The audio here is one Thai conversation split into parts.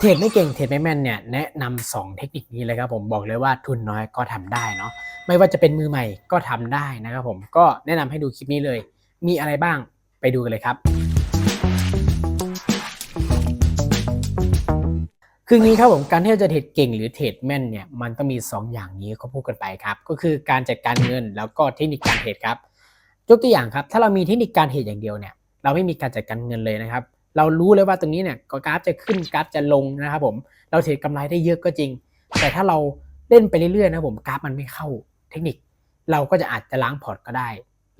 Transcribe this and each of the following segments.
เทรดไม่เก่งเทรดไม่แม่นเนี่ยแนะนำสองเทคนิคนี้เลยครับผมบอกเลยว่าทุนน้อยก็ทำได้เนาะไม่ว่าจะเป็นมือใหม่ก็ทำได้นะครับผมก็แนะนำให้ดูคลิปนี้เลย มีอะไรบ้างไปดูกันเลยครับ คืองี้ครับผมการที่เราจะเทรดเก่งหรือเทรดแม่นเนี่ยมันต้องมี 2 อย่างนี้เขาพูดกันไปครับ ก็คือการจัดการเงินแล้วก็เทคนิคการเทรดครับยกตัวอย่างครับถ้าเรามีเทคนิคการเทรดอย่างเดียวเนี่ยเราไม่มีการจัดการเงินเลยนะครับ เรารู้เลยว่าตรงนี้เนี่ยกราฟจะขึ้นกราฟจะลงนะครับผมเราเทรดกำไรได้เยอะก็จริง แต่ถ้าเราเล่นไปเรื่อยๆนะครับผมกราฟมันไม่เข้าเทคนิค เราก็จะอาจจะล้างพอร์ตก็ได้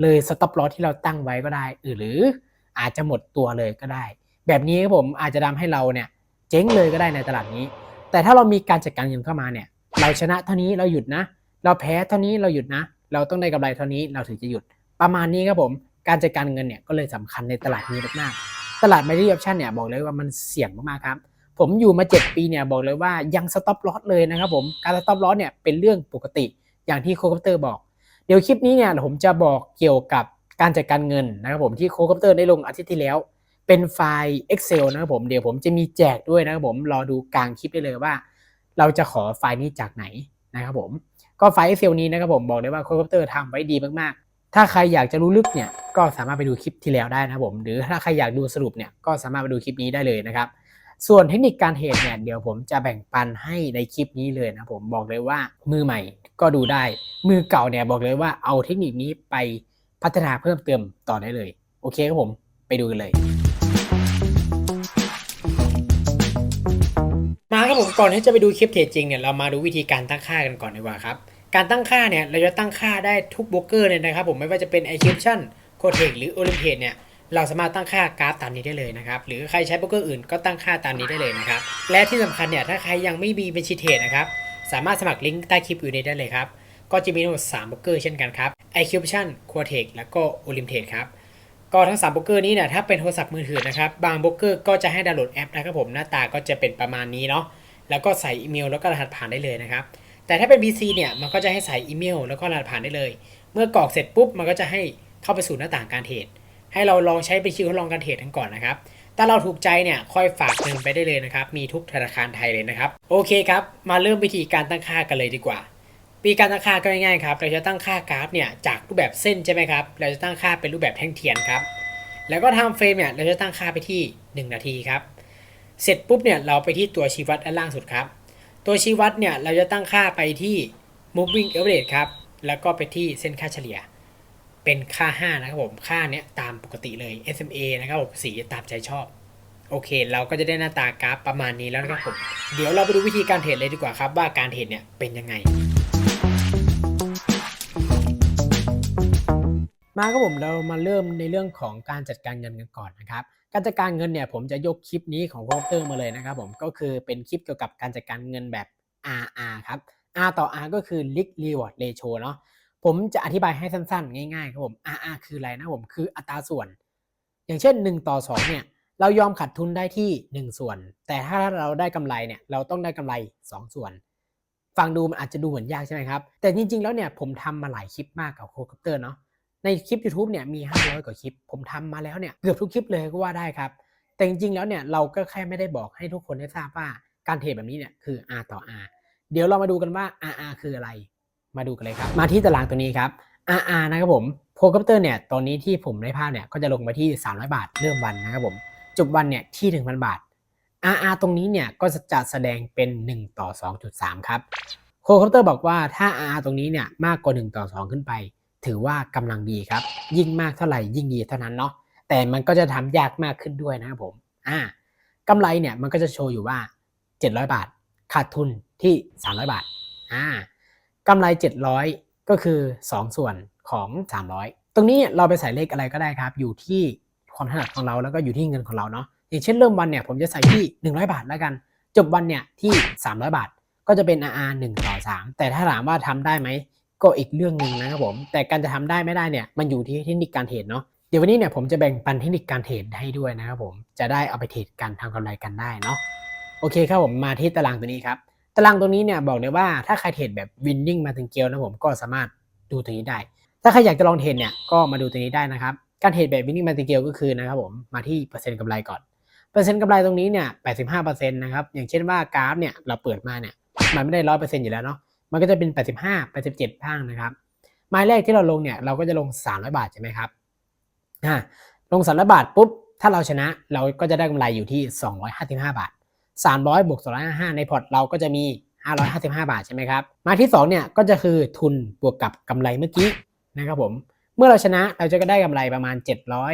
เลยสต็อปลอสที่เราตั้งไว้ก็ได้ หรืออาจจะหมดตัวเลยก็ได้ แบบนี้ครับผมอาจจะทำให้เราเนี่ยเจ๊งเลยก็ได้ในตลาดนี้ แต่ถ้าเรามีการจัดการเงินเข้ามาเนี่ย เราชนะเท่านี้เราหยุดนะ เราแพ้เท่านี้เราหยุดนะ เราต้องได้กำไรเท่านี้เราถึงจะหยุด ประมาณนี้ครับผม การจัดการเงินเนี่ยก็เลยสำคัญในตลาดนี้มากๆ ตลาด m ม d อ option เนี่ยบอกเลยว่ามันเสี่ยงมากๆครับ ผมอยู่มา 7 ปีเนี่ยบอกเลยว่ายังสต็อปลอสเลยนะครับผมการสต็อปลอสเนี่ยเป็นเรื่องปกติอย่างที่โคคอปเตอร์บอก เดี๋ยวคลิปนี้เนี่ยผมจะบอกเกี่ยวกับการจัดการเงินนะครับผมที่โคคอปเตอร์ได้ลงอาทิตย์ที่แล้ว เป็นไฟล์ Excel นะครับผมเดี๋ยวผมจะมีแจกด้วยนะครับผมรอดูกลางคลิปได้เลยว่า เราจะขอไฟล์นี้จากไหนนะครับผมก็ไฟล์ Excel นี้นะครับผมบอกเลยว่าโคคอปเตอร์ทำไว้ดีมากๆ ถ้าใครอยากจะรู้ลึกเนี่ย ก็สามารถไปดูคลิปที่แล้วได้นะครับผม หรือถ้าใครอยากดูสรุปเนี่ยก็สามารถไปดูคลิปนี้ได้เลยนะครับ ส่วนเทคนิคการเทรดเนี่ยเดี๋ยวผมจะแบ่งปันให้ในคลิปนี้เลยนะผมบอกเลยว่ามือใหม่ก็ดูได้ มือเก่าเนี่ยบอกเลยว่าเอาเทคนิคนี้ไปพัฒนาเพิ่มเติมต่อได้เลย โอเคครับผมไปดูกันเลยมาครับผมก่อนที่จะไปดูคลิปเทรดจริงเนี่ยเรามาดูวิธีการตั้งค่ากันก่อนดีกว่าครับการตั้งค่าเนี่ยเราจะตั้งค่าได้ทุกโบรกเกอร์เลยนะครับผมไม่ว่าจะเป็น i c r i p t i o n c o t e c หรือ o l y m p i a d เนี่ยเราสามารถตั้งค่ากราฟตามนี้ได้เลยนะครับ หรือใครใช้โบรกเกอร์อื่นก็ตั้งค่าตามนี้ได้เลยนะครับ และที่สำคัญเนี่ยถ้าใครยังไม่มีบัญชีเทรดนะครับ สามารถสมัครลิงก์ใต้คลิปอยู่ในได้เลยครับ ก็จะมีทั้งหมด3โบรกเกอร์เช่นกันครับ i c r i p t i o n q u a t e c แล้วก็ o l y m p i a d ครับ ก็ทั้ง3โบรกเกอร์นี้เนี่ยถ้าเป็นโทรศัพท์มือถือนะครับ บางโบรกเกอร์ก็จะให้ดาวน์โหลดแอปนะครับผมหน้าตาก็จะเป็นประมาณนี้เนาะ แล้วก็ใส่อีเมลแล้วก็รหัสผ่านได้เลยนะครับ แต่ถ้าเป็น PC เนี่ยมันก็จะให้ใส่อีเมล แล้วก็รหัสผ่านได้เลย เมื่อกรอกเสร็จปุ๊บมันก็จะให้ เข้าไปสู่หน้าต่างการเทรดให้เราลองใช้เป็นคิวทดลองการเทรดกันก่อนนะครับถ้าเราถูกใจเนี่ยค่อยฝากเงินไปได้เลยนะครับ มีทุกธนาคารไทยเลยนะครับ โอเคครับ มาเริ่มวิธีการตั้งค่ากันเลยดีกว่า ปีการตั้งค่าก็ง่ายๆครับ เราจะตั้งค่ากราฟเนี่ยจากรูปแบบเส้นใช่ไหมครับ เราจะตั้งค่าเป็นรูปแบบแท่งเทียนครับ แล้วก็ทม์เฟรมเนี่ยเราจะตั้งค่าไปที่ 1 นาทีครับ เสร็จปุ๊บเนี่ยเราไปที่ตัวชี้วัดด้านล่างสุดครับ ตัวชี้วัดเนี่ยเราจะตั้งค่าไปที่ moving average ครับ แล้วก็ไปที่เส้นค่าเฉลี่ย เป็นค่า 5 นะครับผม ค่าเนี้ยตามปกติเลย SMA นะครับผมสีตามใจชอบ โอเค เราก็จะได้หน้าตากราฟประมาณนี้แล้วนะครับผม เดี๋ยวเราไปดูวิธีการเทรดเลยดีกว่าครับว่าการเทรดเนี่ยเป็นยังไงมาครับผมเรามาเริ่มในเรื่องของการจัดการเงินกันก่อนนะครับการจัดการเงินเนี่ยผมจะยกคลิปนี้ของคอมพิวเตอร์มาเลยนะครับผมก็คือเป็นคลิปเกี่ยวกับการจัดการเงินแบบ RR ครับ R ต่อ R ก็คือ Risk Reward Ratio เนาะ ผมจะอธิบายให้สั้นๆ ง่ายๆครับผม RR คืออะไรนะผมคืออัตราส่วน อย่างเช่น 1 ต่อ 2 เนี่ย เรายอมขาดทุนได้ที่ 1 ส่วน แต่ถ้าเราได้กำไรเนี่ยเราต้องได้กำไร 2 ส่วน ฟังดูมันอาจจะดูเหมือนยากใช่ไหมครับ แต่จริงๆแล้วเนี่ยผมทำมาหลายคลิปมากกับโคคอปเตอร์เนาะในคลิป YouTube เนี่ยมี 500 กว่าคลิป ผมทำมาแล้วเนี่ยเกือบทุกคลิปเลยก็ว่าได้ครับ แต่จริงๆแล้วเนี่ยเราก็แค่ไม่ได้บอกให้ทุกคนได้ทราบว่าการเทรดแบบนี้เนี่ยคือ R ต่อ R เดี๋ยวเรามาดูกันว่า RR คืออะไร มาดูกันเลยครับ มาที่ตารางตัวนี้ครับ RR นะครับผมโพคอปเตอร์เนี่ยตอนนี้ที่ผมได้ภาพเนี่ยก็จะลงมาที่ 300 บาทเริ่มวันนะครับผมจบวันเนี่ยที่ 1,000 บาท RR ตรงนี้เนี่ยก็จะแสดงเป็น 1 ต่อ 2.3 ครับโคคอปเตอร์บอกว่าถ้า RR ตรงนี้เนี่ยมากกว่า 1 ต่อ 2 ขึ้นไป ถือว่ากำลังดีครับ ยิ่งมากเท่าไหร่ยิ่งดีเท่านั้นเนาะแต่มันก็จะทำยากมากขึ้นด้วยนะครับผมอ่ากำไรเนี่ยมันก็จะโชว์อยู่ว่า 700 บาท ขาดทุนที่ 300 บาทอ่า กำไร 700 ก็คือ 2 ส่วนของ 300 ตรงนี้เราไปใส่เลขอะไรก็ได้ครับ อยู่ที่ความถนัดของเราแล้วก็อยู่ที่เงินของเราเนาะอย่างเช่นเริ่มวันเนี่ยผมจะใส่ที่ 100 บาทแล้วกัน จบวันเนี่ยที่ 300 บาท ก็จะเป็น RR 1ต่อ3แต่ถ้าถามว่าทำได้ไหมก็อีกเรื่องหนึ่งนะครับผมแต่การจะทำได้ไม่ได้เนี่ยมันอยู่ที่เทคนิคการเทรดเนาะเดี๋ยววันนี้เนี่ยผมจะแบ่งปันเทคนิคการเทรดให้ด้วยนะครับผมจะได้เอาไปเทรดกันทำกำไรกันได้เนาะโอเคครับผมมาที่ตารางตัวนี้ครับ ตารางตัวนี้เนี่ยบอกเลยว่าถ้าใครเทรดแบบวินนิ่งมาถึงเกลนะผมก็สามารถดูตัวนี้ได้ ถ้าใครอยากจะลองเทรดเนี่ยก็มาดูตัวนี้ได้นะครับ การเทรดแบบวินนิ่งมาถึงเกลก็คือนะครับผมมาที่เปอร์เซ็นต์กำไรก่อน เปอร์เซ็นต์กำไรตรงนี้เนี่ย85%นะครับ อย่างเช่นว่ากราฟเนี่ยเราเปิดมาเนี่ยมันไม่ได้100%อยู่แล้วเนาะ มันก็จะเป็น 85 87บ้างนะครับไม้แรกที่เราลงเนี่ยเราก็จะลง 300 บาทใช่ไหมครับอ่าลง300บาทปุ๊บถ้าเราชนะเราก็จะได้กำไรอยู่ที่ 255 บาท 300บวก255 ในพอร์ตเราก็จะมี 555 บาทใช่ไหมครับ มาที่2เนี่ยก็จะคือทุนบวกกับกำไรเมื่อกี้นะครับผม เมื่อเราชนะเราจะก็ได้กำไรประมาณ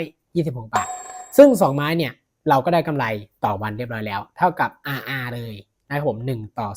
726 บาท ซึ่ง 2 ไม้เนี่ยเราก็ได้กำไรต่อวันเรียบร้อยแล้ว เท่ากับ RR เลยนะครับผม 1 ต่อ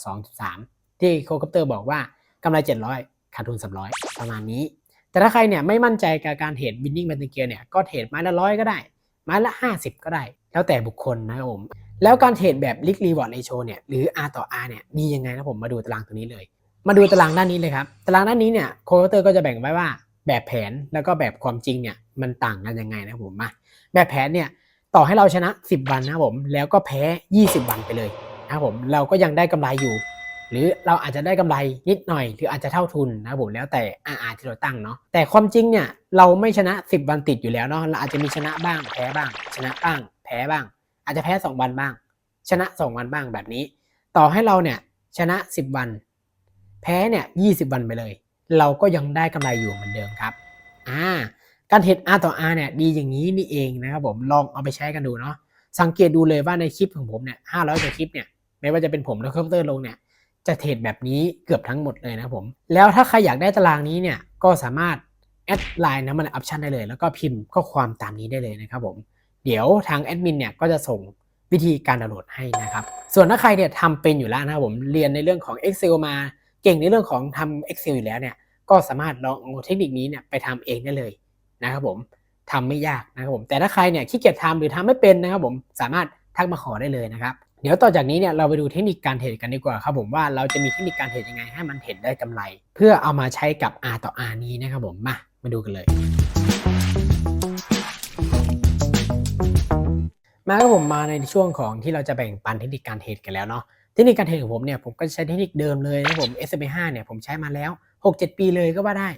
2.3 ที่โคคอปเตอร์บอกว่ากำไร 700 ขาดทุน 300 ประมาณนี้ แต่ถ้าใครเนี่ยไม่มั่นใจกับการเทรดวินนิ่งแมนติเกียเนี่ยก็เทรดไม้ละร้อยก็ได้ ไม้ละ 50 ก็ได้ แล้วแต่บุคคลนะครับผม แล้วการเทรดแบบ Risk Reward Ratio เนี่ยหรือ R ต่อ R เนี่ยดียังไงนะผมมาดูตารางตรงนี้เลย มาดูตารางด้านนี้เลยครับ ตารางด้านนี้เนี่ยโคเตอร์ก็จะแบ่งไว้ว่าแบบแผนแล้วก็แบบความจริงเนี่ยมันต่างกันยังไงนะผมมาแบบแผนเนี่ยต่อให้เราชนะ 10 วันนะผมแล้วก็แพ้ 20 วันไปเลยนะผมเราก็ยังได้กำไรอยู่ หรือเราอาจจะได้กำไรนิดหน่อย หรืออาจจะเท่าทุนนะผมแล้วแต่ RR ที่เราตั้งเนาะแต่ความจริงเนี่ยเราไม่ชนะ 10 วันติดอยู่แล้วเนาะเราอาจจะมีชนะบ้างแพ้บ้าง ชนะบ้าง แพ้บ้าง อาจจะแพ้ 2 วันบ้าง ชนะ 2 วันบ้างแบบนี้ ต่อให้เราเนี่ยชนะ 10 วัน แพ้เนี่ย20 วันไปเลย เราก็ยังได้กำไรอยู่เหมือนเดิมครับอ่าการเทรด R ต่อ R เนี่ยดีอย่างนี้นี่เองนะครับผมลองเอาไปใช้กันดูเนาะสังเกตดูเลยว่าในคลิปของผมเนี่ย500กว่าคลิปเนี่ยไม่ว่าจะเป็นผมและคอมพิวเตอร์ลงเนี่ยจะเทรดแบบนี้เกือบทั้งหมดเลยนะผม แล้วถ้าใครอยากได้ตารางนี้เนี่ยก็สามารถแอดไลน์นะมันออปชันได้เลย แล้วก็พิมพ์ข้อความตามนี้ได้เลยนะครับผม เดี๋ยวทางแอดมินเนี่ยก็จะส่งวิธีการดาวน์โหลดให้นะครับ ส่วนถ้าใครเนี่ยทำเป็นอยู่แล้วนะครับผมเรียนในเรื่องของ Excel มาเก่งในเรื่องของทำ Excel อยู่แล้วเนี่ยก็สามารถลองเอาเทคนิคนี้เนี่ยไปทำเองได้เลยนะครับผมทำไม่ยากนะครับผมแต่ถ้าใครเนี่ยขี้เกียจทำหรือทำไม่เป็นนะครับผมสามารถทักมาขอได้เลยนะครับเดี๋ยวต่อจากนี้เนี่ยเราไปดูเทคนิคการเทรดกันดีกว่าครับผมว่าเราจะมีเทคนิคการเทรดยังไงให้มันเทรดได้กำไร เพื่อเอามาใช้กับ R ต่อ R นี้นะครับผมมามาดูกันเลย มาครับผมมาในช่วงของที่เราจะแบ่งปันเทคนิคการเทรดกันแล้วเนาะเทคนิคการเทรดของผมเนี่ยผมก็ใช้เทคนิคเดิมเลยนะผม S M 5เนี่ยผมใช้มาแล้ว 6-7 ปีเลยก็ว่าได้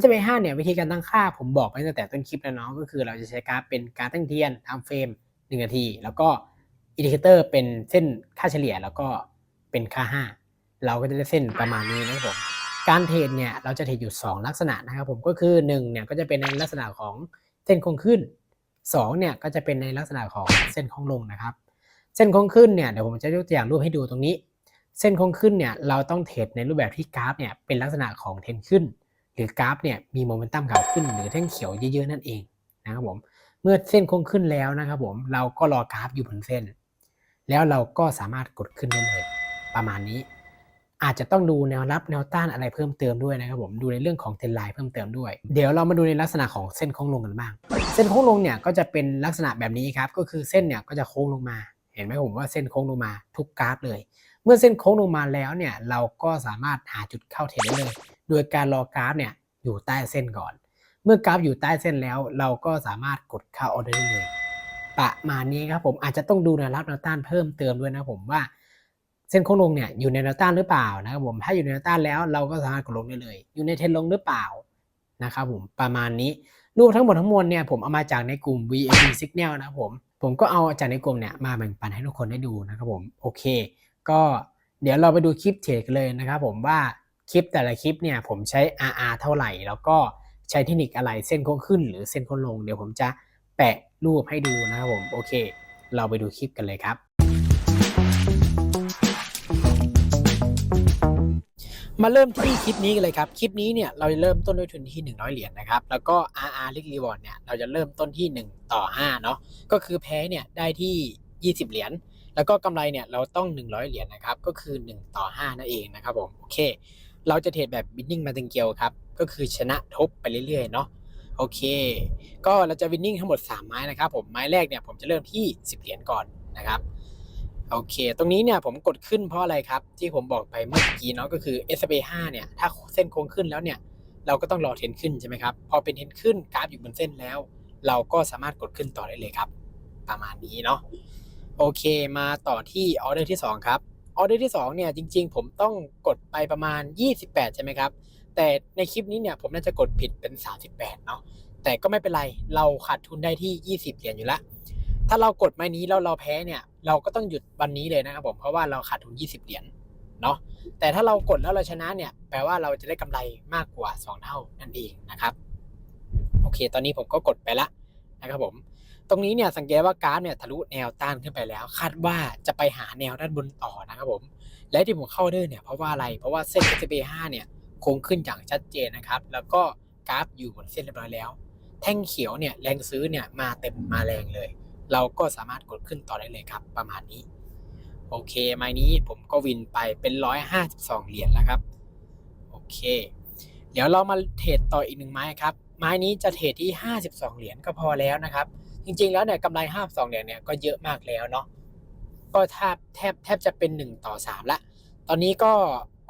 S M 5เนี่ยวิธีการตั้งค่าผมบอกไปตั้งแต่ต้นคลิปแล้วเนาะก็คือเราจะใช้กราฟเป็นกราฟตั้งเทียนทำเฟรม1นาที แล้วก็อินดิเคเตอร์เป็นเส้นค่าเฉลี่ยแล้วก็เป็นค่า 5 เราก็จะได้เส้นประมาณนี้นะครับผมการเทรดเนี่ยเราจะเทรดอยู่ 2 ลักษณะนะครับผมก็คือ1เนี่ยก็จะเป็นในลักษณะของเส้นคงขึ้น 2เนี่ยก็จะเป็นในลักษณะของเส้นคงลงนะครับ เส้นคงขึ้นเนี่ยเดี๋ยวผมจะยกตัวอย่างรูปให้ดูตรงนี้ เส้นคงขึ้นเนี่ยเราต้องเทรดในรูปแบบที่กราฟเนี่ยเป็นลักษณะของเทรนขึ้น หรือกราฟเนี่ยมีโมเมนตัมขาขึ้นหรือแท่งเขียวเยอะๆนั่นเองนะครับผมเมื่อเส้นคงขึ้นแล้วนะครับผมเราก็รอกราฟอยู่บนเส้น แล้วเราก็สามารถกดขึ้นได้เลย ประมาณนี้ อาจจะต้องดูแนวรับแนวต้านอะไรเพิ่มเติมด้วยนะครับผมดูในเรื่องของเทรนไลน์เพิ่มเติมด้วย เดี๋ยวเรามาดูในลักษณะของเส้นโค้งลงกันบ้าง เส้นโค้งลงเนี่ยก็จะเป็นลักษณะแบบนี้ครับ ก็คือเส้นเนี่ยก็จะโค้งลงมา เห็นไหมผมว่าเส้นโค้งลงมาทุกกราฟเลย เมื่อเส้นโค้งลงมาแล้วเนี่ยเราก็สามารถหาจุดเข้าเทรดได้เลย โดยการรอกราฟเนี่ยอยู่ใต้เส้นก่อน เมื่อกราฟอยู่ใต้เส้นแล้ว เราก็สามารถกดเข้าออเดอร์ได้เลย ประมาณนี้ครับผมอาจจะต้องดูแนวรับแนวต้านเพิ่มเติมด้วยนะผมว่าเส้นโค้งลงเนี่ยอยู่ในแนวต้านหรือเปล่านะครับผมถ้าอยู่ในแนวต้านแล้วเราก็สามารถกดลงได้เลย อยู่ในเทรนลงหรือเปล่านะครับผมประมาณนี้ รูปทั้งหมดทั้งมวลเนี่ยผมเอามาจากในกลุ่ม VIP Signal นะครับผม ผมก็เอาจากในกลุ่มเนี่ยมาแบ่งปันให้ทุกคนได้ดูนะครับผม โอเค ก็เดี๋ยวเราไปดูคลิปเทรดกันเลยนะครับผมว่าคลิปแต่ละคลิปเนี่ยผมใช้ RR เท่าไหร่ แล้วก็ใช้เทคนิคอะไรเส้นโค้งขึ้น หรือเส้นโค้งลง เดี๋ยวผมจะแปะรูปให้ดูนะครับผม โอเค เราไปดูคลิปกันเลยครับ มาเริ่มที่คลิปนี้กันเลยครับ คลิปนี้เนี่ยเราจะเริ่มต้นด้วยทุนที่ 100 เหรียญนะครับ แล้วก็ RR Risk Reward เนี่ยเราจะเริ่มต้นที่ 1 ต่อ 5 เนาะ ก็คือแพ้เนี่ยได้ที่ 20 เหรียญ แล้วก็กำไรเนี่ยเราต้อง 100 เหรียญนะครับ ก็คือ 1 ต่อ 5 นั่นเองนะครับผม โอเค เราจะเทรดแบบ winning มาติงเกียวครับ ก็คือชนะทบไปเรื่อยๆเนาะ โอเค ก็เราจะ winning ทั้งหมด 3 ไม้นะครับผม ไม้แรกเนี่ยผมจะเริ่มที่ 10 เหรียญก่อนนะครับ โอเค ตรงนี้เนี่ยผมกดขึ้นเพราะอะไรครับ ที่ผมบอกไปเมื่อกี้เนาะก็คือ s p 5เนี่ย ถ้าเส้นโค้งขึ้นแล้วเนี่ย เราก็ต้องรอเทรนขึ้นใช่ไหมครับ พอเป็นเทรนขึ้นกราฟอยู่บนเส้นแล้ว เราก็สามารถกดขึ้นต่อได้เลยครับ ประมาณนี้เนาะโอเค มาต่อที่ออเดอร์ที่ 2 ครับออเดอร์ที่2เนี่ยจริง ๆ ผมต้องกดไปประมาณ 28 ใช่ไหมครับ แต่ในคลิปนี้เนี่ยผมน่าจะกดผิดเป็น 38 เนาะแต่ก็ไม่เป็นไรเราขาดทุนได้ที่ 20 เหรียญอยู่แล้ว ถ้าเรากดไม้นี้แล้วเราแพ้เนี่ย เราก็ต้องหยุดวันนี้เลยนะครับผมเพราะว่าเราขาดทุน 20 เหรียญเนาะแต่ถ้าเรากดแล้วเราชนะเนี่ย แปลว่าเราจะได้กำไรมากกว่า 2 เท่านั่นเองนะครับโอเค ตอนนี้ผมก็กดไปละนะครับผม ตรงนี้เนี่ยสังเกตว่ากราฟเนี่ยทะลุแนวต้านขึ้นไปแล้ว คาดว่าจะไปหาแนวด้านบนต่อนะครับผม และที่ผมเข้าเด้วยเนี่ยเพราะว่าอะไร เพราะว่าเส้น S&P 5เนี่ยโค้งขึ้นอย่างชัดเจนนะครับ แล้วก็กราฟอยู่บนเส้นเรียบร้อยแล้ว แท่งเขียวเนี่ยแรงซื้อเนี่ยมาเต็มมาแรงเลย เราก็สามารถกดขึ้นต่อได้เลยครับ ประมาณนี้ โอเคไม้นี้ผมก็วินไปเป็น 152 เหรียญแล้วครับ โอเค เดี๋ยวเรามาเทรดต่ออีกหนึ่งไม้ครับ ไม้นี้จะเทรดที่ 52 เหรียญก็พอแล้วนะครับ จริงๆ แล้วเนี่ยกำไร 52 เหรียญเนี่ยก็เยอะมากแล้วเนาะ ก็แทบแทบแทบจะเป็น 1 ต่อ 3 ละ ตอนนี้ก็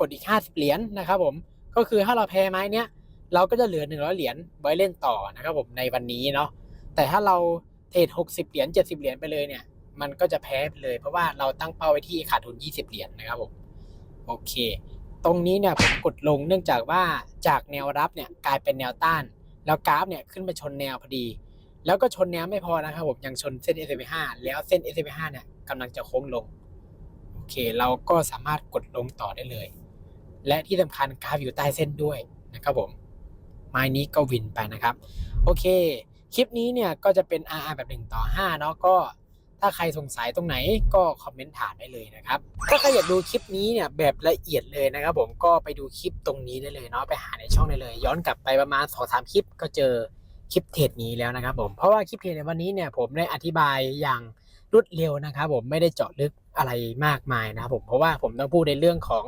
กดอีก 50 เหรียญนะครับผม ก็คือถ้าเราแพ้ไม้เนี้ยเราก็จะเหลือ 100 เหรียญไว้เล่นต่อนะครับผมในวันนี้เนาะ แต่ถ้าเรา เทรด60เหรียญ70เหรียญไปเลยเนี่ยมันก็จะแพ้ไปเลย เพราะว่าเราตั้งเป้าไว้ที่ขาดทุน20เหรียญนะครับผมโอเค ตรงนี้เนี่ยผมกดลงเนื่องจากว่าจากแนวรับเนี่ยกลายเป็นแนวต้าน แล้วกราฟเนี่ยขึ้นไปชนแนวพอดี แล้วก็ชนแนวไม่พอนะครับผมยังชนเส้น S&P 5แล้วเส้น S&P 5เนี่ยกำลังจะโค้งลงโอเค เราก็สามารถกดลงต่อได้เลย และที่สำคัญกราฟอยู่ใต้เส้นด้วยนะครับผมไม้นี้ก็วินไปนะครับ โอเค คลิปนี้เนี่ยก็จะเป็น RR แบบ 1 ต่อ 5 เนาะก็ถ้าใครสงสัยตรงไหนก็คอมเมนต์ถามได้เลยนะครับ ถ้าใครอยากดูคลิปนี้เนี่ยแบบละเอียดเลยนะครับผมก็ไปดูคลิปตรงนี้ได้เลยเนาะไปหาในช่องได้เลย ย้อนกลับไปประมาณ2อสคลิปก็เจอคลิปเทรดนี้แล้วนะครับผมเพราะว่าคลิปเทรดในวันนี้เนี่ยผมได้อธิบายอย่างรวดเร็วนะครับผมไม่ได้เจาะลึกอะไรมากมายนะครับผมเพราะว่าผมต้องพูดในเรื่องของ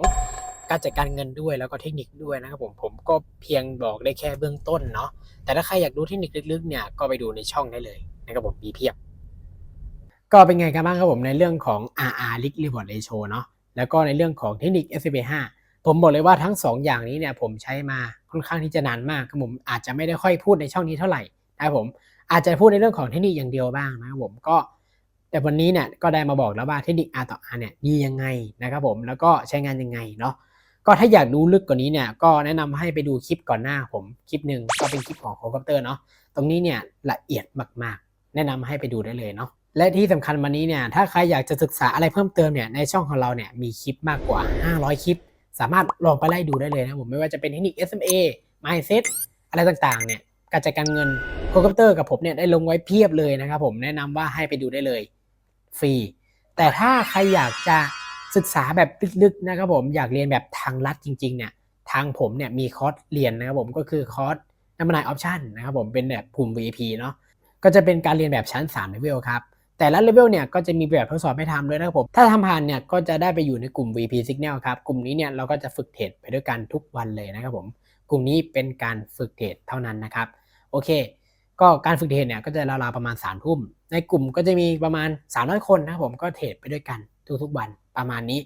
การจัดการเงินด้วยแล้วก็เทคนิคด้วยนะครับผมผมก็เพียงบอกได้แค่เบื้องต้นเนาะแต่ถ้าใครอยากดูเทคนิคลึกๆเนี่ยก็ไปดูในช่องได้เลยนะครับผมมีเพียบ ก็เป็นไงกันบ้างครับผมในเรื่องของ RR Risk Reward Ratio เนาะแล้วก็ในเรื่องของเทคนิค S&P 5ผมบอกเลยว่าทั้ง 2 อย่างนี้เนี่ยผมใช้มาค่อนข้างที่จะนานมากครับผมอาจจะไม่ได้ค่อยพูดในช่องนี้เท่าไหร่นะครับผมอาจจะพูดในเรื่องของเทคนิคอย่างเดียวบ้างนะครับผมก็แต่วันนี้เนี่ยก็ได้มาบอกแล้วว่าเทคนิค R ต่อ R เนี่ยดียังไงนะครับผมแล้วก็ใช้งานยังไงเนาะ ก็ถ้าอยากดูลึกกว่านี้เนี่ยก็แนะนำให้ไปดูคลิปก่อนหน้าผมคลิปหนึ่งก็เป็นคลิปของโคคอปเตอร์เนาะตรงนี้เนี่ยละเอียดมากๆ แนะนำให้ไปดูได้เลยเนาะและที่สำคัญวันนี้เนี่ยถ้าใครอยากจะศึกษาอะไรเพิ่มเติมเนี่ยในช่องของเราเนี่ยมีคลิปมากกว่า 500 คลิป สามารถลองไปไล่ดูได้เลยนะผมไม่ว่าจะเป็นเทคนิค SMA mindset อะไรต่างๆเนี่ยการจัดการเงินโคคอปเตอร์กับผมเนี่ยได้ลงไว้เพียบเลยนะครับผมแนะนำว่าให้ไปดูได้เลย ฟรี แต่ถ้าใครอยากจะ ศึกษาแบบลึกๆนะครับผมอยากเรียนแบบทางลัดจริงๆเนี่ยทางผมเนี่ยมีคอร์สเรียนนะครับผมก็คือคอร์สน้ำมันายออปชั่นนะครับผมเป็นแบบกลุ่ม VIP เนาะก็จะเป็นการเรียนแบบชั้น3เลเวลครับแต่ละเลเวลเนี่ยก็จะมีแบบทดสอบให้ทำด้วยนะครับผม ถ้าทำผ่านเนี่ยก็จะได้ไปอยู่ในกลุ่ม VP Signal ครับ กลุ่มนี้เนี่ยเราก็จะฝึกเทรดไปด้วยกันทุกวันเลยนะครับผม กลุ่มนี้เป็นการฝึกเทรดเท่านั้นนะครับ โอเค ก็การฝึกเทรดเนี่ยก็จะราวๆประมาณ3ามทุ่ม ในกลุ่มก็จะมีประมาณ 300 คนนะครับผมก็เทรดไปด้วยกันทุกๆวัน ประมาณนี้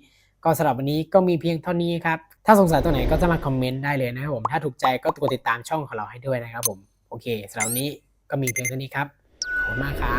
ก็สำหรับวันนี้ก็มีเพียงเท่านี้ครับ ถ้าสงสัยตัวไหนก็จะมาคอมเมนต์ได้เลยนะครับผม ถ้าถูกใจก็กดติดตามช่องของเราให้ด้วยนะครับผม โอเคสำหรับวันนี้ก็มีเพียงเท่านี้ครับ ขอบคุณมากครับ